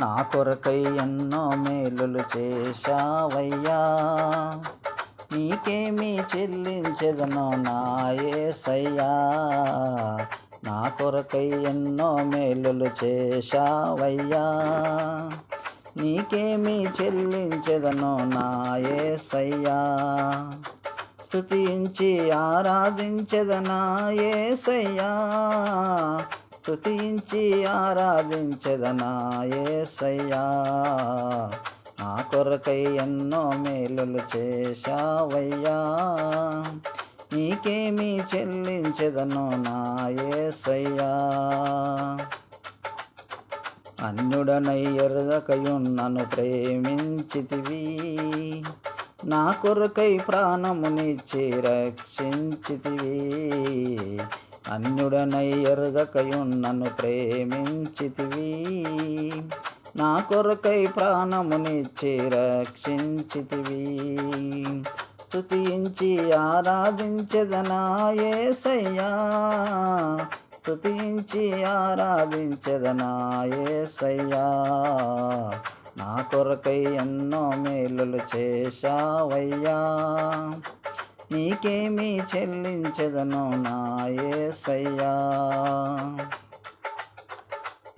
నా కొరకై ఎన్నో మేలులు చేశావయ్యా. నీకేమీ చెల్లించెదను నాయసయ్యా నా కొరకై ఎన్నో మేలులు చేశావయ్యా. నీకేమీ చెల్లించెదను నాయసయ్యా స్తుతించి ఆరాధించెదనా యేసయ్యా స్తుతించి ఆరాధించెదనా యేసయ్యా నా కొరకై ఎన్నో మేలులు చేశావయ్యా. నీకేమీ చెల్లించదను నా యేసయ్యా అన్యుడనై ఎరుగకయున్నను ప్రేమించితివి. నా కొరకై ప్రాణమునిచ్చి రక్షించితివి. అన్యుడనై ఎరుగకయున్నను ప్రేమించితివి. నా కొరకై ప్రాణమునిచ్చి రక్షించితివి. స్తుతించి ఆరాధించదనా సయ్యా స్తుతించి ఆరాధించదనా సయ్యా నా కొరకై ఎన్నో మేలులు చేశావయ్యా. నీకేమీ చెల్లించదను నా యేసయ్యా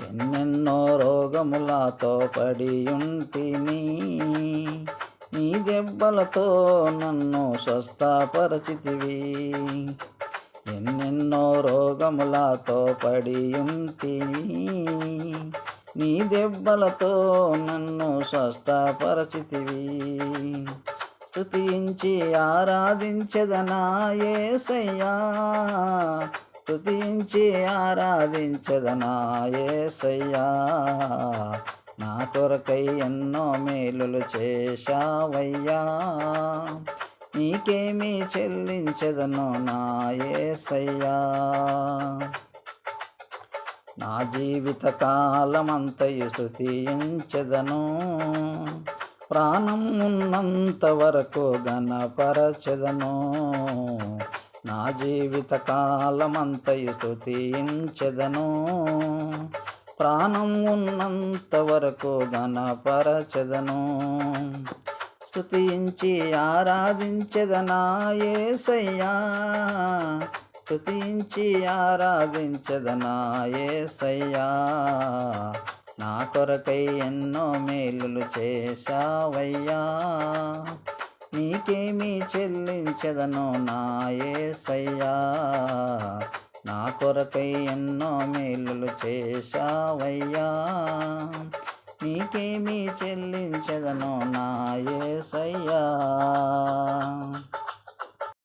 ఎన్నెన్నో రోగములతో పడి ఉంటిని నీ దెబ్బలతో నన్ను స్వస్థపరచితివి. ఎన్నెన్నో రోగములతో పడి ఉంటిని నీ దెబ్బలతో నన్ను స్వస్థపరచితివి. స్తుతించి ఆరాధించదనా సయ్యా స్తుతించి ఆరాధించదనా సయ్యా నా కొరకై ఎన్నో మేలులు చేశావయ్యా. నీకేమీ చెల్లించదను నా సయ్యా నా జీవిత కాలమంతయు స్థుతించదను ప్రాణం ఉన్నంత వరకు గణపరచదను నా జీవిత కాలమంతయు స్థుతించదను ప్రాణం ఉన్నంత వరకు గణపరచదను స్థుతించి ఆరాధించదనా సయ్యా స్థుతించి ఆరాధించదనా సయ్యా కొరకై ఎన్నో మేలులు చేశావయ్యా. నీకేమీ చెల్లించదను నాయే సయ్యా నా కొరకై ఎన్నో మేలులు చేశావయ్యా. నీకేమీ చెల్లించదను నాయే సయ్యా